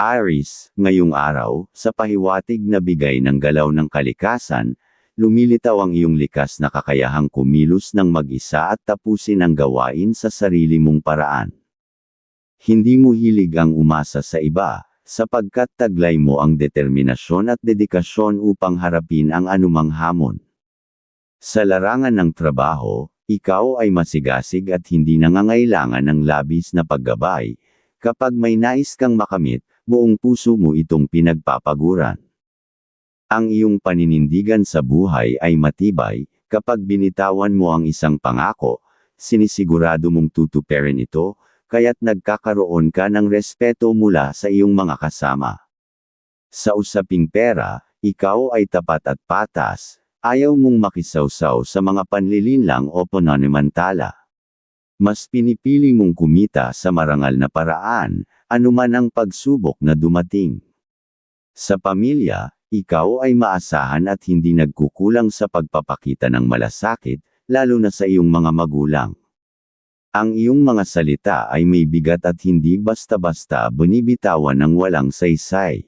Aris, ngayong araw, sa pahiwatig na bigay ng galaw ng kalikasan, lumilitaw ang iyong likas na kakayahang kumilos ng mag-isa at tapusin ang gawain sa sarili mong paraan. Hindi mo hilig ang umasa sa iba, sapagkat taglay mo ang determinasyon at dedikasyon upang harapin ang anumang hamon. Sa larangan ng trabaho, ikaw ay masigasig at hindi nangangailangan ng labis na paggabay, kapag may nais kang makamit, buong puso mo itong pinagpapaguran. Ang iyong paninindigan sa buhay ay matibay, kapag binitawan mo ang isang pangako, sinisigurado mong tutuperin ito, kaya't nagkakaroon ka ng respeto mula sa iyong mga kasama. Sa usaping pera, ikaw ay tapat at patas, ayaw mong makisawsaw sa mga panlilinlang o pananimantala. Mas pinipili mong kumita sa marangal na paraan, anuman ang pagsubok na dumating. Sa pamilya, ikaw ay maasahan at hindi nagkukulang sa pagpapakita ng malasakit, lalo na sa iyong mga magulang. Ang iyong mga salita ay may bigat at hindi basta-basta binibitawan ng walang saysay.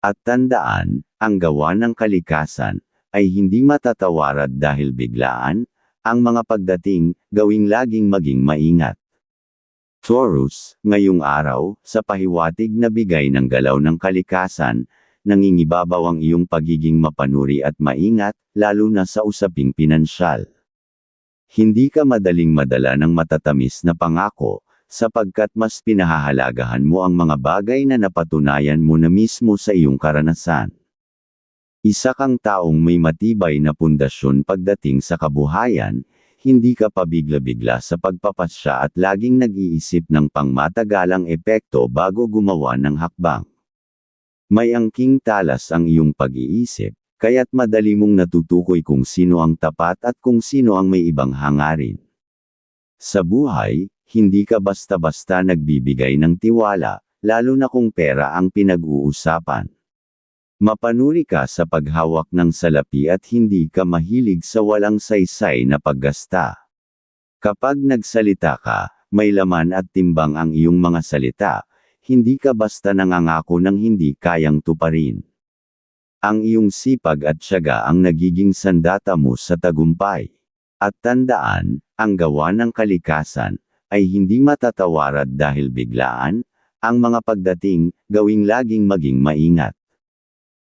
At tandaan, ang gawa ng kalikasan, ay hindi matatawarad dahil biglaan, ang mga pagdating, gawing laging maging maingat. Taurus, ngayong araw, sa pahiwatig na bigay ng galaw ng kalikasan, nangingibabaw ang iyong pagiging mapanuri at maingat, lalo na sa usaping pinansyal. Hindi ka madaling madala ng matatamis na pangako, sapagkat mas pinahahalagahan mo ang mga bagay na napatunayan mo na mismo sa iyong karanasan. Isa kang taong may matibay na pundasyon pagdating sa kabuhayan, hindi ka pabigla-bigla sa pagpapasya at laging nag-iisip ng pangmatagalang epekto bago gumawa ng hakbang. May angking talas ang iyong pag-iisip, kaya't madali mong natutukoy kung sino ang tapat at kung sino ang may ibang hangarin. Sa buhay, hindi ka basta-basta nagbibigay ng tiwala, lalo na kung pera ang pinag-uusapan. Mapanuri ka sa paghawak ng salapi at hindi ka mahilig sa walang saysay na paggasta. Kapag nagsalita ka, may laman at timbang ang iyong mga salita, hindi ka basta nangangako ng hindi kayang tuparin. Ang iyong sipag at syaga ang nagiging sandata mo sa tagumpay. At tandaan, ang gawa ng kalikasan, ay hindi matatawarad dahil biglaan, ang mga pagdating, gawing laging maging maingat.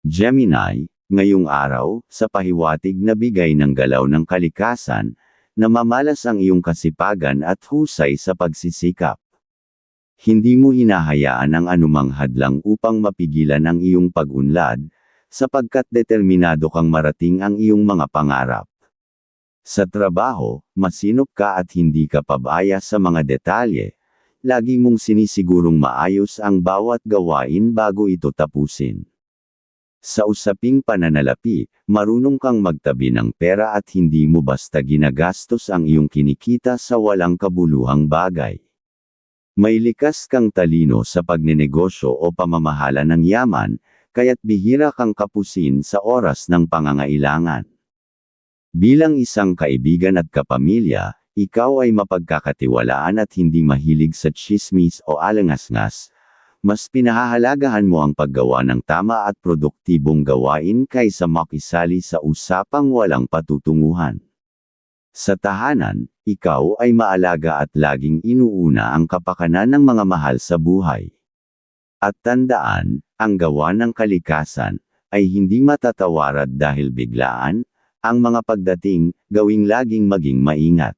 Gemini, ngayong araw, sa pahiwatig na bigay ng galaw ng kalikasan, namamalas ang iyong kasipagan at husay sa pagsisikap. Hindi mo hinahayaan ang anumang hadlang upang mapigilan ang iyong pag-unlad, sapagkat determinado kang marating ang iyong mga pangarap. Sa trabaho, masinop ka at hindi ka pabaya sa mga detalye, lagi mong sinisigurong maayos ang bawat gawain bago ito tapusin. Sa usaping pananalapi, marunong kang magtabi ng pera at hindi mo basta ginagastos ang iyong kinikita sa walang kabuluhang bagay. May likas kang talino sa pagnenegosyo o pamamahala ng yaman, kaya't bihira kang kapusin sa oras ng pangangailangan. Bilang isang kaibigan at kapamilya, ikaw ay mapagkakatiwalaan at hindi mahilig sa chismis o alangasngas, mas pinahahalagahan mo ang paggawa ng tama at produktibong gawain kaysa makisali sa usapang walang patutunguhan. Sa tahanan, ikaw ay maalaga at laging inuuna ang kapakanan ng mga mahal sa buhay. At tandaan, ang gawa ng kalikasan, ay hindi matatawarad dahil biglaan, ang mga pagdating, gawing laging maging maingat.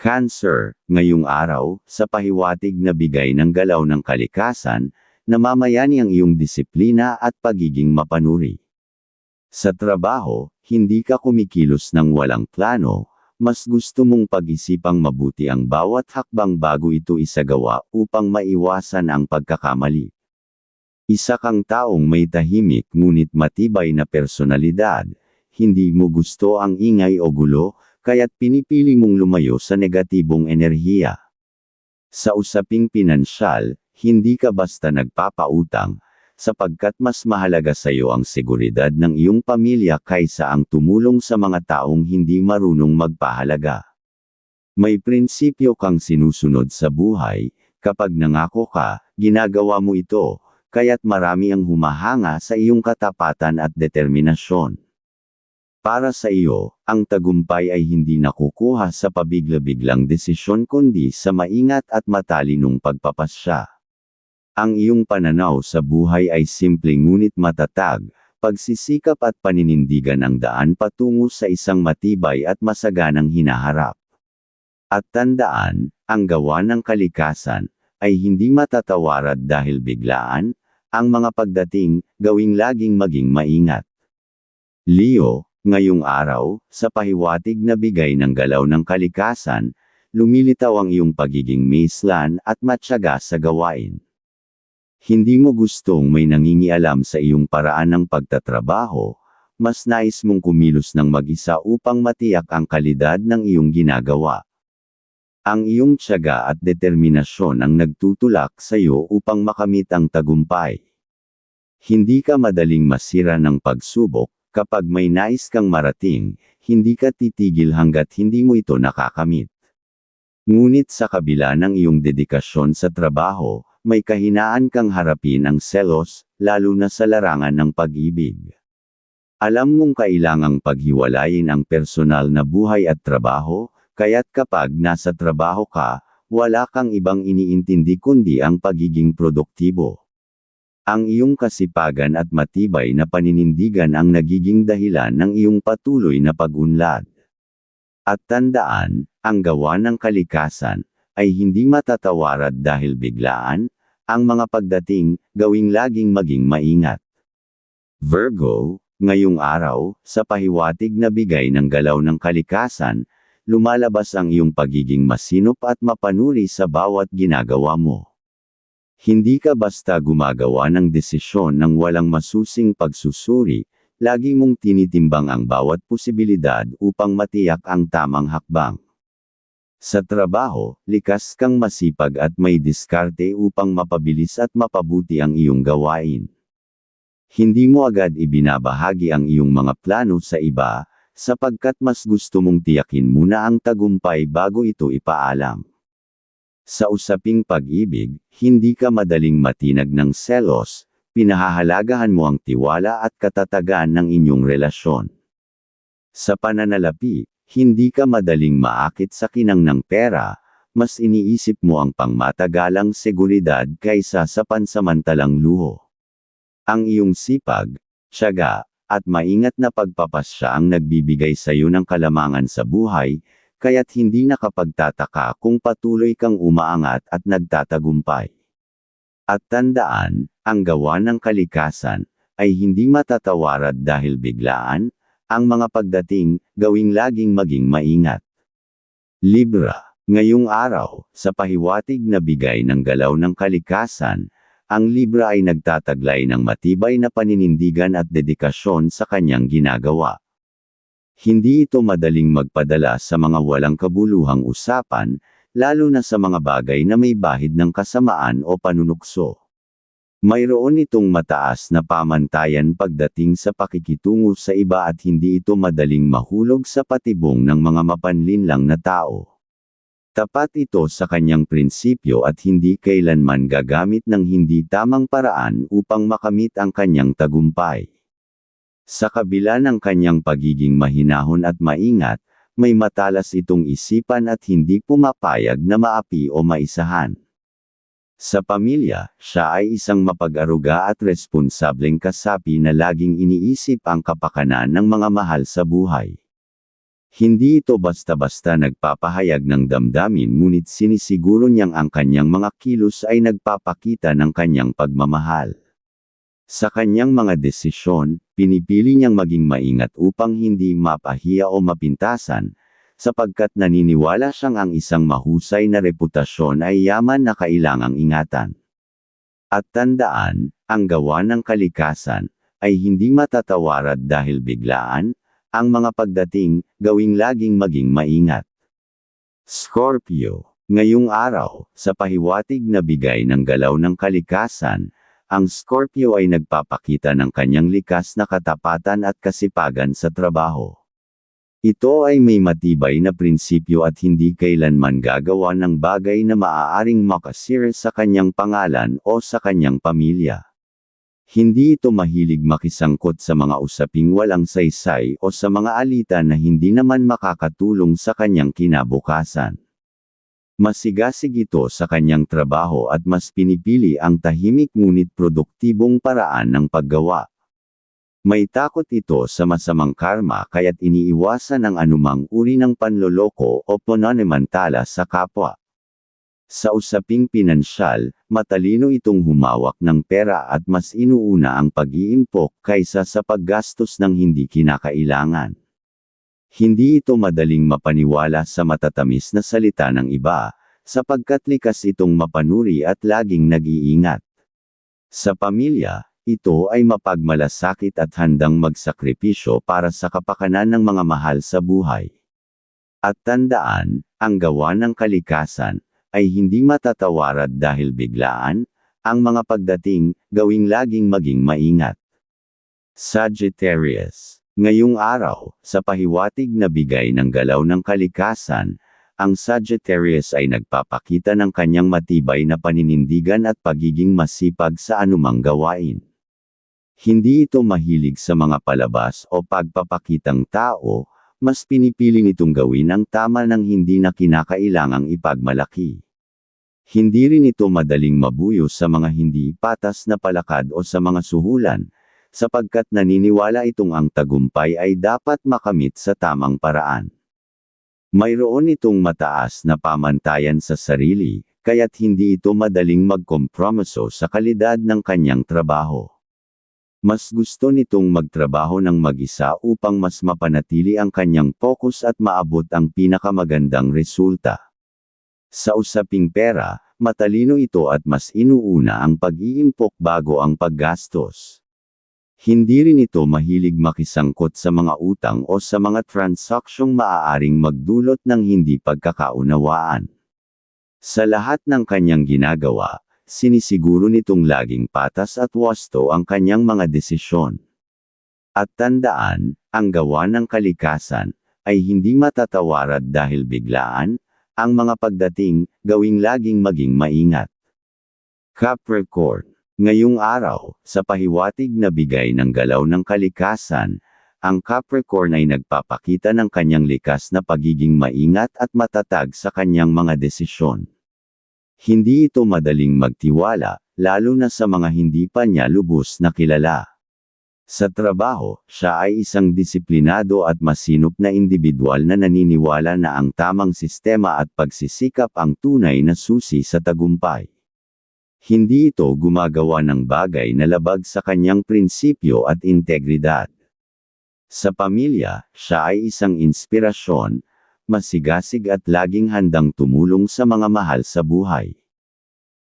Cancer, ngayong araw, sa pahiwatig na bigay ng galaw ng kalikasan, namamayani ang iyong disiplina at pagiging mapanuri. Sa trabaho, hindi ka kumikilos ng walang plano, mas gusto mong pag-isipang mabuti ang bawat hakbang bago ito isagawa upang maiwasan ang pagkakamali. Isa kang taong may tahimik ngunit matibay na personalidad, hindi mo gusto ang ingay o gulo, kaya't pinipili mong lumayo sa negatibong enerhiya. Sa usaping pinansyal, hindi ka basta nagpapautang, sapagkat mas mahalaga sa iyo ang seguridad ng iyong pamilya kaysa ang tumulong sa mga taong hindi marunong magpahalaga. May prinsipyo kang sinusunod sa buhay, kapag nangako ka, ginagawa mo ito, kaya't marami ang humahanga sa iyong katapatan at determinasyon. Para sa iyo, ang tagumpay ay hindi nakukuha sa pabigla-biglang desisyon kundi sa maingat at matalinong pagpapasya. Ang iyong pananaw sa buhay ay simple ngunit matatag, pagsisikap at paninindigan ang daan patungo sa isang matibay at masaganang hinaharap. At tandaan, ang gawa ng kalikasan, ay hindi matatawarad dahil biglaan, ang mga pagdating, gawing laging maging maingat. Leo, ngayong araw, sa pahiwatig na bigay ng galaw ng kalikasan, lumilitaw ang iyong pagiging maislan at matyaga sa gawain. Hindi mo gustong may nangingialam sa iyong paraan ng pagtatrabaho, mas nais mong kumilos ng mag-isa upang matiyak ang kalidad ng iyong ginagawa. Ang iyong tiyaga at determinasyon ang nagtutulak sa iyo upang makamit ang tagumpay. Hindi ka madaling masira ng pagsubok, kapag may nais kang marating, hindi ka titigil hanggat hindi mo ito nakakamit. Ngunit sa kabila ng iyong dedikasyon sa trabaho, may kahinaan kang harapin ang selos, lalo na sa larangan ng pag-ibig. Alam mong kailangang paghiwalayin ang personal na buhay at trabaho, kaya't kapag nasa trabaho ka, wala kang ibang iniintindi kundi ang pagiging produktibo. Ang iyong kasipagan at matibay na paninindigan ang nagiging dahilan ng iyong patuloy na pag-unlad. At tandaan, ang gawa ng kalikasan, ay hindi matatawarad dahil biglaan, ang mga pagdating, gawing laging maging maingat. Virgo, ngayong araw, sa pahiwatig na bigay ng galaw ng kalikasan, lumalabas ang iyong pagiging masinop at mapanuri sa bawat ginagawa mo. Hindi ka basta gumagawa ng desisyon ng walang masusing pagsusuri, lagi mong tinitimbang ang bawat posibilidad upang matiyak ang tamang hakbang. Sa trabaho, likas kang masipag at may diskarte upang mapabilis at mapabuti ang iyong gawain. Hindi mo agad ibinabahagi ang iyong mga plano sa iba, sapagkat mas gusto mong tiyakin muna ang tagumpay bago ito ipaalam. Sa usaping pag-ibig, hindi ka madaling matinag ng selos, pinahahalagahan mo ang tiwala at katatagan ng inyong relasyon. Sa pananalapi, hindi ka madaling maakit sa kinang ng pera, mas iniisip mo ang pangmatagalang seguridad kaysa sa pansamantalang luho. Ang iyong sipag, tiyaga, at maingat na pagpapasya ang nagbibigay sa iyo ng kalamangan sa buhay, kaya't hindi nakapagtataka kung patuloy kang umaangat at nagtatagumpay. At tandaan, ang gawa ng kalikasan, ay hindi matatawarad dahil biglaan, ang mga pagdating, gawing laging maging maingat. Libra, ngayong araw, sa pahiwatig na bigay ng galaw ng kalikasan, ang Libra ay nagtataglay ng matibay na paninindigan at dedikasyon sa kanyang ginagawa. Hindi ito madaling magpadala sa mga walang kabuluhang usapan, lalo na sa mga bagay na may bahid ng kasamaan o panunukso. Mayroon itong mataas na pamantayan pagdating sa pakikitungo sa iba at hindi ito madaling mahulog sa patibong ng mga mapanlinlang na tao. Tapat ito sa kanyang prinsipyo at hindi kailanman gagamit ng hindi tamang paraan upang makamit ang kanyang tagumpay. Sa kabila ng kanyang pagiging mahinahon at maingat, may matalas itong isipan at hindi pumapayag na maapi o maisahan. Sa pamilya, siya ay isang mapag-aruga at responsableng kasapi na laging iniisip ang kapakanan ng mga mahal sa buhay. Hindi ito basta-basta nagpapahayag ng damdamin ngunit sinisiguro niyang ang kanyang mga kilos ay nagpapakita ng kanyang pagmamahal. Sa kanyang mga desisyon, pinipili niyang maging maingat upang hindi mapahiya o mapintasan, sapagkat naniniwala siyang ang isang mahusay na reputasyon ay yaman na kailangang ingatan. At tandaan, ang gawa ng kalikasan, ay hindi matatawarad dahil biglaan, ang mga pagdating, gawing laging maging maingat. Scorpio, ngayong araw, sa pahiwatig na bigay ng galaw ng kalikasan, ang Scorpio ay nagpapakita ng kanyang likas na katapatan at kasipagan sa trabaho. Ito ay may matibay na prinsipyo at hindi kailanman gagawa ng bagay na maaaring makasira sa kanyang pangalan o sa kanyang pamilya. Hindi ito mahilig makisangkot sa mga usaping walang saysay o sa mga alita na hindi naman makakatulong sa kanyang kinabukasan. Masigasig ito sa kanyang trabaho at mas pinipili ang tahimik ngunit produktibong paraan ng paggawa. May takot ito sa masamang karma kaya't iniiwasan ang anumang uri ng panloloko o pananimantala sa kapwa. Sa usaping pinansyal, matalino itong humawak ng pera at mas inuuna ang pag-iimpok kaysa sa paggastos ng hindi kinakailangan. Hindi ito madaling mapaniwala sa matatamis na salita ng iba, sapagkat likas itong mapanuri at laging nag-iingat. Sa pamilya, ito ay mapagmalasakit at handang magsakripisyo para sa kapakanan ng mga mahal sa buhay. At tandaan, ang gawa ng kalikasan, ay hindi matatawarad dahil biglaan, ang mga pagdating, gawing laging maging maingat. Sagittarius Ngayong araw, sa pahiwatig na bigay ng galaw ng kalikasan, ang Sagittarius ay nagpapakita ng kanyang matibay na paninindigan at pagiging masipag sa anumang gawain. Hindi ito mahilig sa mga palabas o pagpapakitang tao, mas pinipili nitong gawin ang tama ng hindi na kinakailangang ipagmalaki. Hindi rin ito madaling mabuyo sa mga hindi patas na palakad o sa mga suhulan, sapagkat naniniwala itong ang tagumpay ay dapat makamit sa tamang paraan. Mayroon itong mataas na pamantayan sa sarili, kaya't hindi ito madaling magkompromiso sa kalidad ng kanyang trabaho. Mas gusto nitong magtrabaho ng mag-isa upang mas mapanatili ang kanyang focus at maabot ang pinakamagandang resulta. Sa usaping pera, matalino ito at mas inuuna ang pag-iimpok bago ang paggastos. Hindi rin ito mahilig makisangkot sa mga utang o sa mga transaksyong maaaring magdulot ng hindi pagkakaunawaan. Sa lahat ng kanyang ginagawa, sinisiguro nitong laging patas at wasto ang kanyang mga desisyon. At tandaan, ang gawa ng kalikasan, ay hindi matatawarad dahil biglaan, ang mga pagdating, gawing laging maging maingat. Capricorn Ngayong araw, sa pahiwatig na bigay ng galaw ng kalikasan, ang Capricorn ay nagpapakita ng kanyang likas na pagiging maingat at matatag sa kanyang mga desisyon. Hindi ito madaling magtiwala, lalo na sa mga hindi pa niya lubos na kilala. Sa trabaho, siya ay isang disiplinado at masinop na individual na naniniwala na ang tamang sistema at pagsisikap ang tunay na susi sa tagumpay. Hindi ito gumagawa ng bagay na labag sa kanyang prinsipyo at integridad. Sa pamilya, siya ay isang inspirasyon, masigasig at laging handang tumulong sa mga mahal sa buhay.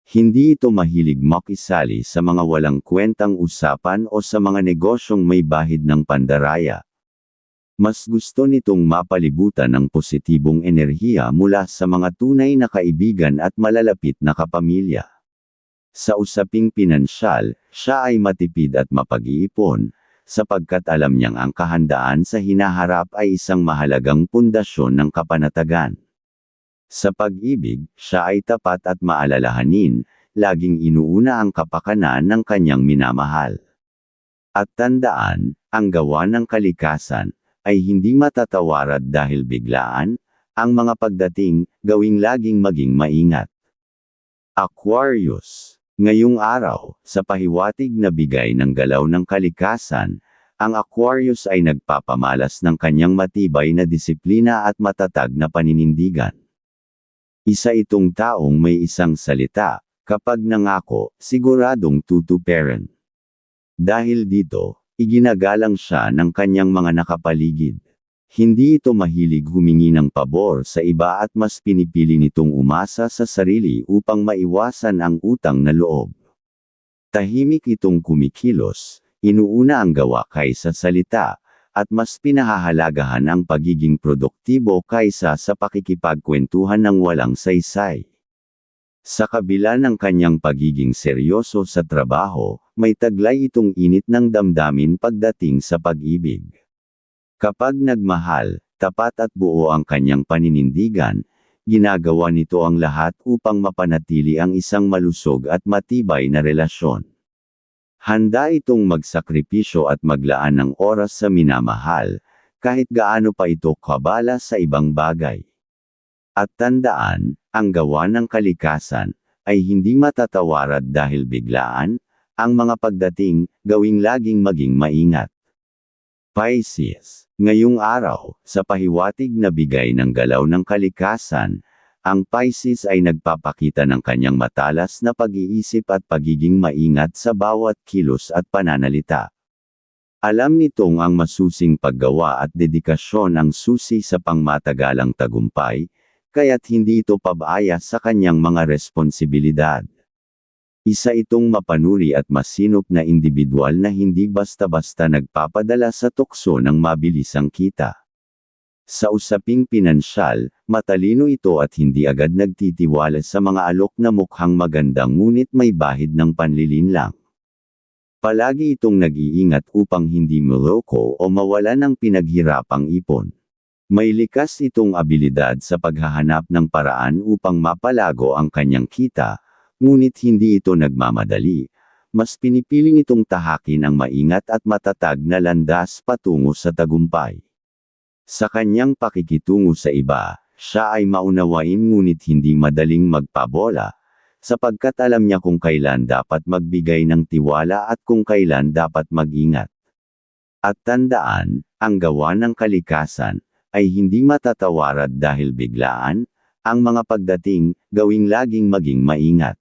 Hindi ito mahilig makisali sa mga walang kwentang usapan o sa mga negosyong may bahid ng pandaraya. Mas gusto nitong mapalibutan ng positibong enerhiya mula sa mga tunay na kaibigan at malalapit na kapamilya. Sa usaping pinansyal, siya ay matipid at mapag-iipon, sapagkat alam niyang ang kahandaan sa hinaharap ay isang mahalagang pundasyon ng kapanatagan. Sa pag-ibig, siya ay tapat at maalalahanin, laging inuuna ang kapakanan ng kanyang minamahal. At tandaan, ang gawa ng kalikasan, ay hindi matatawarad dahil biglaan, ang mga pagdating, gawing laging maging maingat. Aquarius Ngayong araw, sa pahiwatig na bigay ng galaw ng kalikasan, ang Aquarius ay nagpapamalas ng kanyang matibay na disiplina at matatag na paninindigan. Isa itong taong may isang salita, kapag nangako, siguradong tutuperan. Dahil dito, iginagalang siya ng kanyang mga nakapaligid. Hindi ito mahilig humingi ng pabor sa iba at mas pinipili nitong umasa sa sarili upang maiwasan ang utang na loob. Tahimik itong kumikilos, inuuna ang gawa kaysa salita, at mas pinahahalagahan ang pagiging produktibo kaysa sa pakikipagkwentuhan ng walang saysay. Sa kabila ng kanyang pagiging seryoso sa trabaho, may taglay itong init ng damdamin pagdating sa pag-ibig. Kapag nagmahal, tapat at buo ang kanyang paninindigan, ginagawa nito ang lahat upang mapanatili ang isang malusog at matibay na relasyon. Handa itong magsakripisyo at maglaan ng oras sa minamahal, kahit gaano pa ito kabala sa ibang bagay. At tandaan, ang gawa ng kalikasan, ay hindi matatawarad dahil biglaan, ang mga pagdating, gawing laging maging maingat. Pisces, ngayong araw, sa pahiwatig na bigay ng galaw ng kalikasan, ang Pisces ay nagpapakita ng kanyang matalas na pag-iisip at pagiging maingat sa bawat kilos at pananalita. Alam nitong ang masusing paggawa at dedikasyon ang susi sa pangmatagalang tagumpay, kaya't hindi ito pabaya sa kanyang mga responsibilidad. Isa itong mapanuri at masinop na individual na hindi basta-basta nagpapadala sa tukso ng mabilisang kita. Sa usaping pinansyal, matalino ito at hindi agad nagtitiwala sa mga alok na mukhang maganda ngunit may bahid ng panlilinlang. Palagi itong nag-iingat upang hindi muloko o mawala ng pinaghirapang ipon. May likas itong abilidad sa paghahanap ng paraan upang mapalago ang kanyang kita, ngunit hindi ito nagmamadali. Mas pinipiling itong tahakin ang maingat at matatag na landas patungo sa tagumpay. Sa kanyang pakikitungo sa iba, siya ay maunawain ngunit hindi madaling magpabola, sapagkat alam niya kung kailan dapat magbigay ng tiwala at kung kailan dapat mag-ingat. At tandaan, ang gawa ng kalikasan, ay hindi matatawarad dahil biglaan, ang mga pagdating, gawing laging maging maingat.